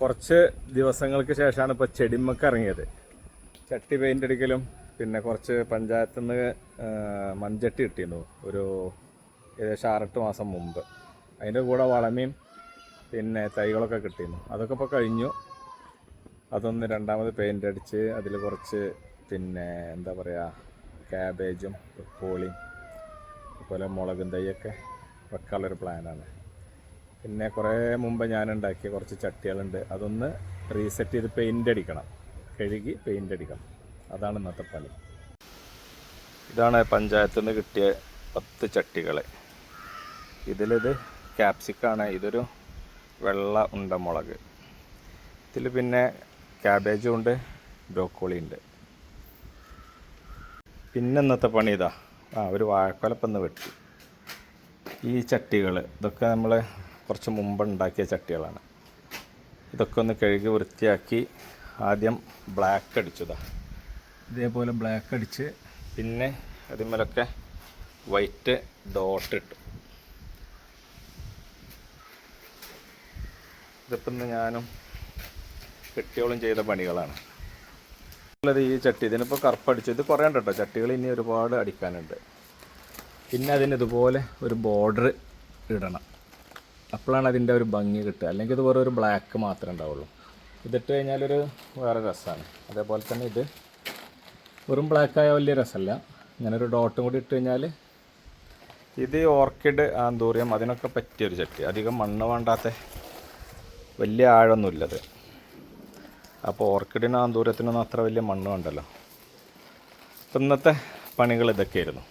കുറച്ച് ദിവസങ്ങൾക്ക് ശേഷമാണ് ഇപ്പോൾ ചെടിമക്ക് ഇറങ്ങിയത്. ചട്ടി പെയിന്റ് അടിക്കലും പിന്നെ കുറച്ച് പഞ്ചായത്തിൽ നിന്ന് മൺചട്ടി കിട്ടിയിരുന്നു. ഒരു ഏകദേശം ആറെട്ട് മാസം മുമ്പ്. അതിന്റെ കൂടെ വളമയും പിന്നെ തൈകളൊക്കെ കിട്ടിയിരുന്നു. അതൊക്കെ ഇപ്പോൾ കഴിഞ്ഞു. അതൊന്ന് രണ്ടാമത് പെയിന്റ് അടിച്ച് അതിൽ കുറച്ച് പിന്നെ എന്താ പറയുക ക്യാബേജും ബ്രക്കോളിയും അതുപോലെ മുളകും തൈയൊക്കെ വെക്കാനുള്ളൊരു പ്ലാനാണ് പിന്നെ കുറേ മുമ്പ് ഞാൻ ഉണ്ടാക്കിയ കുറച്ച് ചട്ടികളുണ്ട്. അതൊന്ന് റീസെറ്റ് ചെയ്ത് പെയിന്റ് അടിക്കണം. കഴുകി പെയിന്റ് അടിക്കണം. അതാണ് ഇന്നത്തെ പണി. ഇതാണ് പഞ്ചായത്തിൽ നിന്ന് കിട്ടിയ പത്ത് ചട്ടികൾ ഇതിലിത് ക്യാപ്സിക്കാണ് ഇതൊരു വെള്ള ഉണ്ടമുളക്. ഇതിൽ പിന്നെ ക്യാബേജും ഉണ്ട് ബ്രോക്കോളി ഉണ്ട്. പിന്നെ ഇന്നത്തെ പണി ഇതാ. ആ ഒരു വാഴക്കൊലപ്പെന്ന് വെട്ടി. ഈ ചട്ടികൾ ഇതൊക്കെ നമ്മൾ കുറച്ച് മുമ്പ് ഉണ്ടാക്കിയ ചട്ടികളാണ്. ഇതൊക്കെ ഒന്ന് കഴുകി വൃത്തിയാക്കി ആദ്യം ബ്ലാക്ക് അടിച്ചതാ. ഇതേപോലെ ബ്ലാക്ക് അടിച്ച് പിന്നെ അതിന്മേലൊക്കെ വൈറ്റ് ഡോട്ട് ഇട്ടു. ഇതിപ്പം ഇന്ന് ഞാനും കെട്ടിയോളം ചെയ്ത പണികളാണ്. ഉള്ളത് ഈ ചട്ടി. ഇതിനിപ്പോൾ കറുപ്പടിച്ചു ഇത് കുറേ ഉണ്ട് കേട്ടോ ചട്ടികൾ ഇനി ഒരുപാട് അടിക്കാനുണ്ട്. പിന്നെ അതിന് ഇതുപോലെ ഒരു ബോർഡർ ഇടണം. അപ്പോഴാണ് അതിന്റെ ഒരു ഭംഗി കിട്ടുക. അല്ലെങ്കിൽ ഇത് വെറും ഒരു ബ്ലാക്ക് മാത്രമേ ഉണ്ടാവുള്ളൂ. ഇതിട്ട് കഴിഞ്ഞാലൊരു വേറെ രസമാണ്. അതേപോലെ തന്നെ ഇത് വെറും ബ്ലാക്ക് ആയ വലിയ രസമല്ല. ഇങ്ങനെ ഒരു ഡോട്ടും കൂടി ഇട്ട് കഴിഞ്ഞാൽ ഇത് ഓർക്കിഡ് ആന്തൂറിയം അതിനൊക്കെ പറ്റിയൊരു ചട്ടി. അധികം മണ്ണ് വേണ്ടാത്ത വലിയ ആഴമൊന്നുമില്ലത് അപ്പോൾ ഓർക്കിഡിനും ആന്തൂരത്തിനൊന്നും അത്ര വലിയ മണ്ണ് വേണ്ടല്ലോ. ഇന്നത്തെ പണികൾ ഇതൊക്കെയായിരുന്നു.